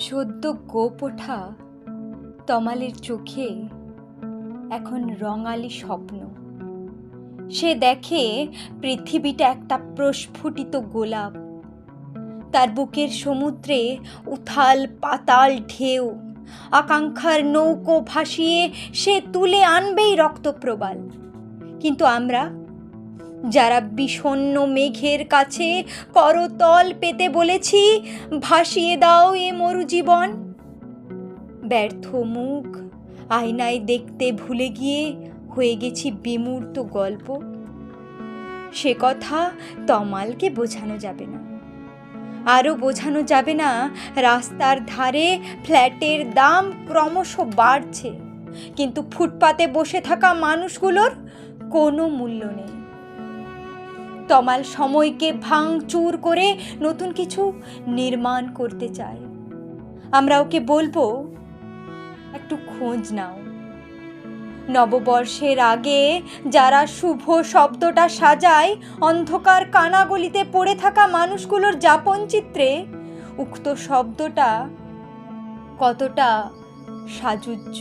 সদ্য গোপ ওঠা তমালের চোখে এখন রঙালি স্বপ্ন। সে দেখে পৃথিবীটা একটা প্রস্ফুটিত গোলাপ। তার বুকের সমুদ্রে উথাল পাতাল ঢেউ। আকাঙ্ক্ষার নৌকো ভাসিয়ে সে তুলে আনবেই রক্তপ্রবাল কিন্তু আমরা যারা বিষণ্ণ মেঘের কাছে করতল পেতে বলেছি, ভাসিয়ে দাও এ মরুজীবন ব্যর্থ মুখ, আয়নায় দেখতে ভুলে গিয়ে হয়ে গেছি বিমূর্ত গল্প। সে কথা তমালকে বোঝানো যাবে না। আরও বোঝানো যাবে না, রাস্তার ধারে ফ্ল্যাটের দাম ক্রমশ বাড়ছে। কিন্তু ফুটপাতে বসে থাকা মানুষগুলোর কোনো মূল্য নেই। তমাল সময়কে ভাঙচুর করে নতুন কিছু নির্মাণ করতে চায়। আমরা ওকে বলব, একটু খোঁজ নাও। নববর্ষের আগে যারা শুভ শব্দটা সাজায়, অন্ধকার কানাগলিতে পড়ে থাকা মানুষগুলোর যাপন চিত্রে উক্ত শব্দটা কতটা সাজুজ্য